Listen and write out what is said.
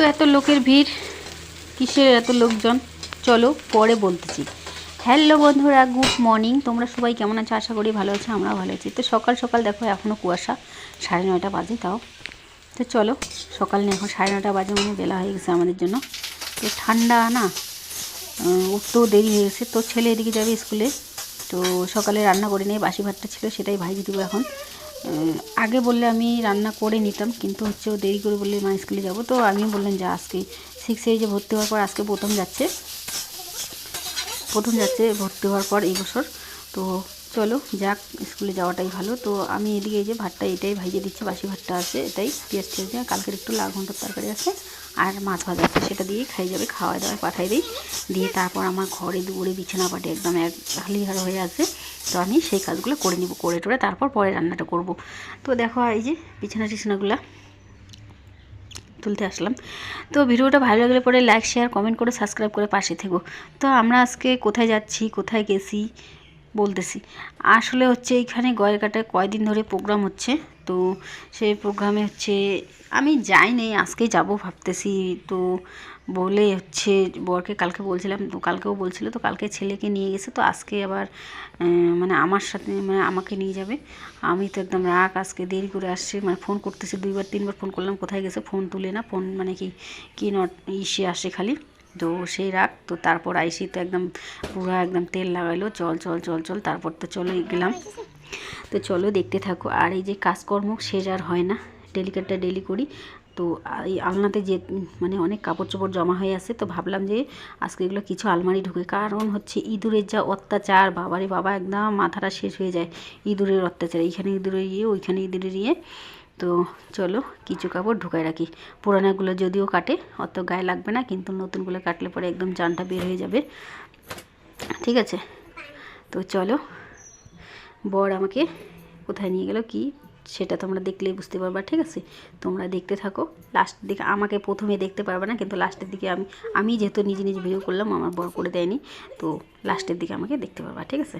তো এত লোকের ভিড়। কিসের এত লোকজন? চলো পরে বলতেছি। হ্যালো বন্ধুরা গুড মর্নিং তোমরা সবাই কেমন আছো? আশা করি ভালো আছো, আমরাও ভালো আছি। তো সকাল সকাল দেখো এখনও কুয়াশা। সাড়ে নয়টা বাজে তাও। তো চলো, সকাল নিয়ে এখন সাড়ে নটা বাজে মানে বেলা হয়ে গেছে আমাদের জন্য। তো ঠান্ডা না উঠতেও দেরি হয়ে গেছে। তো ছেলে এদিকে যাবে স্কুলে। তো সকালে রান্না করে নিয়ে বাসি ভাতটা ছিল, সেটাই ভাইজি দেবো এখন। আগে বললে আমি রান্না করে নিতাম, কিন্তু হচ্ছে ও দেরি করে বললে মা স্কুলে যাব। তো আমি বললাম, যে আজকে সিক্স এইজে ভর্তি হওয়ার পর আজকে প্রথম যাচ্ছে। প্রথম যাচ্ছে ভর্তি হওয়ার পর এই বছর। তো চলো, যাক, স্কুলে যাওয়াটাই ভালো। তো আমি এদিকে এই যে ভাতটা, এটাই ভাইজে দিচ্ছি, বাসি ভাতটা আছে, এটাই পেঁয়াজ টেয়াজ দিয়ে, কালকের একটু লাল ঘণ্টার তরকারি আছে, আর মাছ ভাজা আছে, সেটা দিয়েই খাই, যাবে খাওয়া দাওয়া পাঠাই দিই। দিয়ে তারপর আমার ঘরে দুপুরে বিছানা পাটে একদম এক হালিহার হয়ে আছে, তো আমি সেই কাজগুলো করে নিব, করে টোরে তারপর পরে রান্নাটা করব। তো দেখো এই যে বিছানা টিছানাগুলো তুলতে আসলাম। তো ভিডিওটা ভালো লাগলে পরে লাইক, শেয়ার, কমেন্ট করে সাবস্ক্রাইব করে পাশে থেকো। তো আমরা আজকে কোথায় যাচ্ছি, কোথায় গেছি বলতেছি। আসলে হচ্ছে এইখানে গয়েরকাটায় কয়দিন ধরে প্রোগ্রাম হচ্ছে। তো সেই প্রোগ্রামে হচ্ছে আমি যাইনি আজকেই যাব ভাবতেছি। তো বলে হচ্ছে বরকে কালকে বলছিলাম, তো কালকেও বলছিল, তো কালকে ছেলেকে নিয়ে গেছে, তো আজকে আবার মানে আমার সাথে মানে আমাকে নিয়ে যাবে। আমি তো একদম রাগ, আজকে দেরি করে আসছি মানে ফোন করতেছি, দুইবার, তিনবার ফোন করলাম, কোথায় গেছে ফোন তুলে না ফোন মানে কি কি নট ইসে আসে খালি। তো সেই রাগ তো তারপর আইসি তো একদম পুরো একদম তেল লাগাইলো, চল চল চল চল, তারপর তো চলে গেলাম। তো চলো দেখতে থাকো, আর এই যে কাজকর্ম শেষ আর হয় না, ডেলিকেটটা ডেলি করি। তো এই আলনাতে যে মানে অনেক কাপড় চোপড় জমা হয়ে আছে, তো ভাবলাম যে আজকে এগুলো কিছু আলমারি ঢুকে, কারণ হচ্ছে ইঁদুরের যা অত্যাচার, বাবারে বাবা, একদম মাথাটা শেষ হয়ে যায় ইঁদুরের অত্যাচার, এইখানে ইঁদুরের ইয়ে ওইখানে ইঁদুরের ইয়ে। তো চলো কিছু কাপড় ঢুকায় রাখি। পুরানাগুলো যদিও কাটে, অত গায়ে লাগবে না, কিন্তু নতুনগুলো কাটলে পরে একদম জানটা বের হয়ে যাবে। ঠিক আছে? তো চলো, বর আমাকে কোথায় নিয়ে গেল কি সেটা তোমরা দেখলেই বুঝতে পারবা, ঠিক আছে? তোমরা দেখতে থাকো। লাস্টের দিকে আমাকে প্রথমে দেখতে পারবে না, কিন্তু লাস্টের দিকে আমি আমি যেহেতু নিজে নিজে ভিডিও করলাম, আমার বর করে দেয়নি, তো লাস্টের দিকে আমাকে দেখতে পারবা, ঠিক আছে?